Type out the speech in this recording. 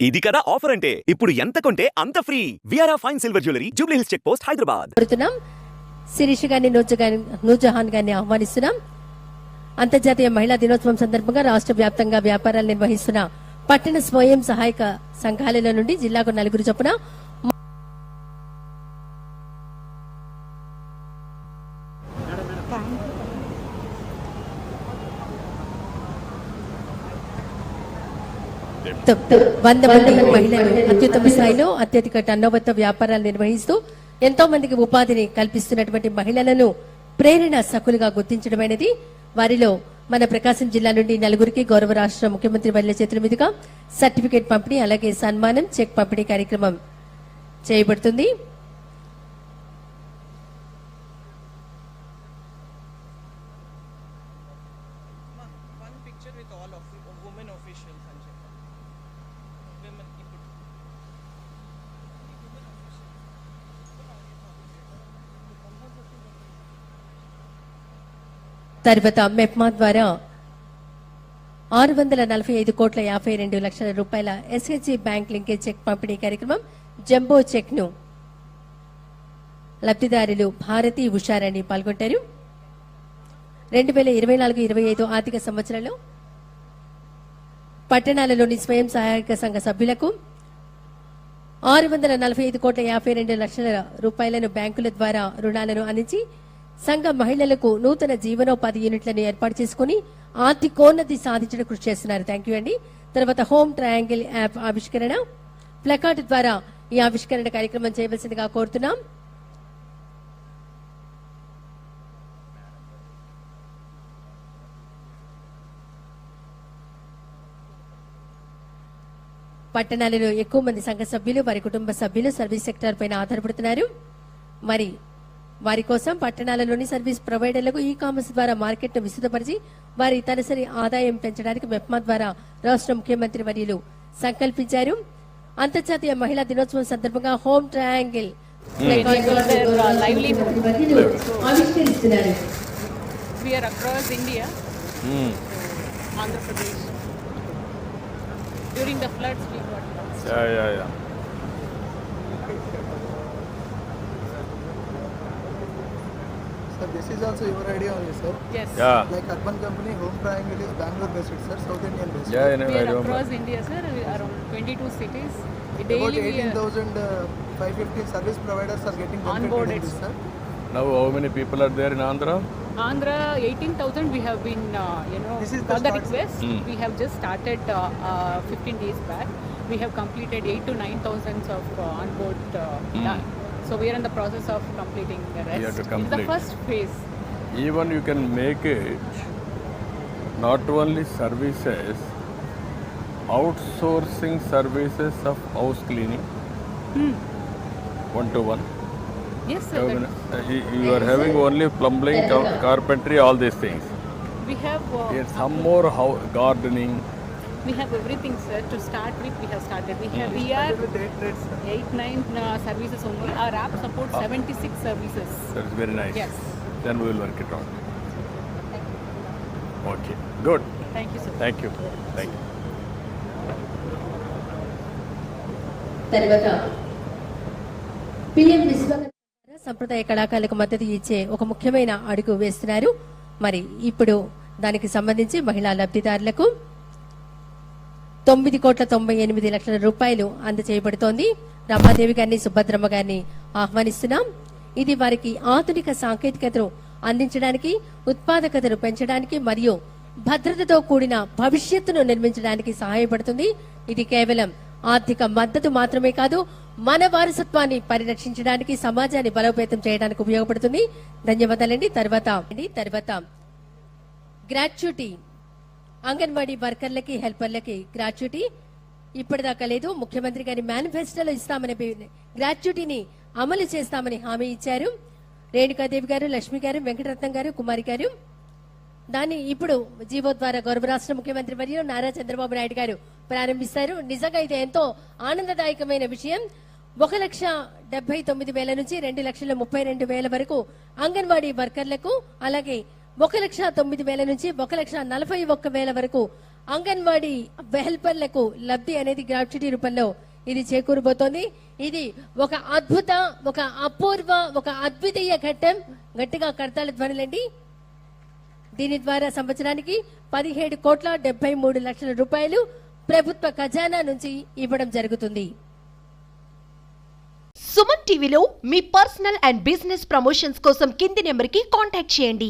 ఇది కదా ఆఫర్ అంటే? ఇప్పుడు ఎంత కొంటే అంత free. విఆర్ఆ fine silver jewellery Jubilee Hills check post Hyderabad. కోరుతున్నాం. శిరీష్ గారిని నూర్జ గారి నూర్జహాన్ గారిని ఆహ్వానిస్తున్నాం. అంతర్జాతీయ మహిళా దినోత్సవం సందర్భంగా రాష్ట్ర వ్యాప్తంగా వ్యాపారాలు నిర్వహిస్తున్న పట్టణ స్వయం సహాయక సంఘాలలో నుండి జిల్లాకు నలుగురు చొప్పున వంద మంది మహిళలు అత్యుత్తమ స్థాయిలో అత్యధిక టర్నోవర్తో వ్యాపారాలు నిర్వహిస్తూ ఎంతో మందికి ఉపాధిని కల్పిస్తున్నటువంటి మహిళలను ప్రేరణ సకులుగా గుర్తించడమైనది వారిలో మన ప్రకాశం జిల్లా నుండి నలుగురికి గౌరవ రాష్ట్ర ముఖ్యమంత్రి వర్ల చేతుల మీదుగా సర్టిఫికేట్ పంపిణీ అలాగే సన్మానం చెక్ పంపిణీ కార్యక్రమం చేయబడుతుంది. One picture with all of the women officials and చెప్పండి. ఇప్పుడు తర్వాత మెప్మా ద్వారా ఆరు వందల నలభై ఐదు కోట్ల యాభై రెండు లక్షల రూపాయల ఎస్హెచ్జి బ్యాంక్ లింకేజ్ చెక్ పంపిణీ కార్యక్రమం జంబో చెక్ను లబ్ధిదారులు భారతి ఉషారాణి పాల్గొంటారు రెండు వేల ఇరవై నాలుగు ఇరవై ఐదు ఆర్థిక సంవత్సరంలో పట్టణాలలోని స్వయం సహాయక సంఘ సభ్యులకు ఆరు వందల నలభై ఐదు కోట్ల యాభై రెండు లక్షల రూపాయలను బ్యాంకుల ద్వారా రుణాలను అందించి సంఘ మహిళలకు నూతన జీవనోపాధి యూనిట్లను ఏర్పాటు చేసుకుని ఆర్థికోన్నతి సాధించడం కృషి చేస్తున్నారు. థ్యాంక్ యూ అండి. తర్వాత హోమ్ ట్రయాంగిల్ యాప్ ఆవిష్కరణ. ప్లకార్డ్ ద్వారా ఈ ఆవిష్కరణ కార్యక్రమం చేయవలసిందిగా కోరుతున్నాం. పట్టణాలలో ఎక్కువ మంది సంఘ సభ్యులు వారి కుటుంబ సభ్యులు సర్వీస్ సెక్టార్ పైన ఆధారపడుతున్నారు. మరి వారి కోసం పట్టణాలలోని సర్వీస్ ప్రొవైడర్లకు ఈ కామర్స్ ద్వారా మార్కెట్ను విస్తృతపరిచి వారి తలసరి ఆదాయం పెంచడానికి మెప్మా ద్వారా రాష్ట్ర ముఖ్యమంత్రి వర్యులు సంకల్పించారు. అంతర్జాతీయ మహిళా దినోత్సవం సందర్భంగా హోమ్ ట్రయాంగిల్ ఆవిష్కరిస్తున్నారు. We During the floods, we got lost. Yeah, yeah, yeah. Sir, this is also your idea only, sir. Yes. Yeah. Like urban company, Home Triangle is Bangalore based, sir, South Indian based. Yeah, I know, We are across India, sir, around 22 cities. About Daily we are 18,550 service providers are getting Onboarded. in this, sir. Now, how many people are there in Andhra? Andhra 18,000 we have been, uh, you know, This is the for the start, request. Mm. We have just started uh, uh, 15 days back. We have completed 8 to 9,000 of uh, onboard uh, done. So we are in the process of completing the rest. Hmm. You have to It's complete. the first phase. Even you can make it not only services, outsourcing services of house cleaning, one to one. Yes, sir. You that- are- you are having only plumbing, car- carpentry, all these things. We have uh, Yes, some more how gardening. we have everything, sir. To start with, we have started. We have we Started are with eight rates, sir. eight nine uh, services only. Our app supports 76 services. That's very nice. Yes. Then we will work it out. Okay, good. Thank you, sir. Thank you. Thank you. తర్వాత PM Vishwakarma సంప్రదాయ కళాకారులకు మద్దతు ఇచ్చే ఒక ముఖ్యమైన అడుగు వేస్తున్నారు. మరి ఇప్పుడు దానికి సంబంధించి మహిళా లబ్ధిదారులకు తొమ్మిది కోట్ల తొంభై ఎనిమిది లక్షల రూపాయలు అందజేయబడుతోంది. రమాదేవి గారిని సుభద్రమ్మ గారిని ఆహ్వానిస్తున్నాం. ఇది వారికి ఆధునిక సాంకేతికతను అందించడానికి ఉత్పాదకతను పెంచడానికి మరియు భద్రతతో కూడిన భవిష్యత్తును నిర్మించడానికి సహాయపడుతుంది. ఇది కేవలం ఆర్థిక మద్దతు మాత్రమే కాదు మన వారసత్వాన్ని పరిరక్షించడానికి సమాజాన్ని బలోపేతం చేయడానికి ఉపయోగపడుతుంది. ధన్యవాదాలండి. తర్వాత తర్వాత. గ్రాట్యుటీ. అంగన్వాడీ వర్కర్లకి హెల్పర్లకి గ్రాట్యుటీ. ఇప్పటిదాకా లేదు. ముఖ్యమంత్రి గారి మేనిఫెస్టోలో ఇస్తామని గ్రాట్యుటీని అమలు చేస్తామని హామీ ఇచ్చారు. రేణుకాదేవి గారు లక్ష్మి గారు వెంకటరత్నం గారు కుమారి గారు. దాన్ని ఇప్పుడు జీవో ద్వారా గౌరవ రాష్ట్ర ముఖ్యమంత్రి మరియు నారా చంద్రబాబు నాయుడు గారు ప్రారంభిస్తారు. నిజంగా ఇది ఎంతో ఆనందదాయకమైన విషయం. ఒక లక్ష డెబ్బై తొమ్మిది వేల నుంచి రెండు లక్షల ముప్పై రెండు వేల వరకు అంగన్వాడీ వర్కర్లకు అలాగే ఒక లక్ష తొమ్మిది వేల నుంచి ఒక లక్ష నలభై ఒక్క వేల వరకు అంగన్వాడీ హెల్పర్లకు లబ్ధి అనేది గ్రాట్యుటీ రూపంలో ఇది చేకూరబోతోంది. ఇది ఒక అద్భుత ఒక అపూర్వ ఒక అద్వితీయ ఘట్టం. గట్టిగా కడతాల ధ్వనులండి. దీని ద్వారా సంవత్సరానికి పదిహేడు కోట్ల డెబ్బై మూడు లక్షల రూపాయలు ప్రభుత్వ ఖజానా నుంచి ఇవ్వడం జరుగుతుంది. సుమన్ టీవీలో మీ పర్సనల్ అండ్ బిజినెస్ ప్రమోషన్స్ కోసం కింది నెంబర్కి కాంటాక్ట్ చేయండి.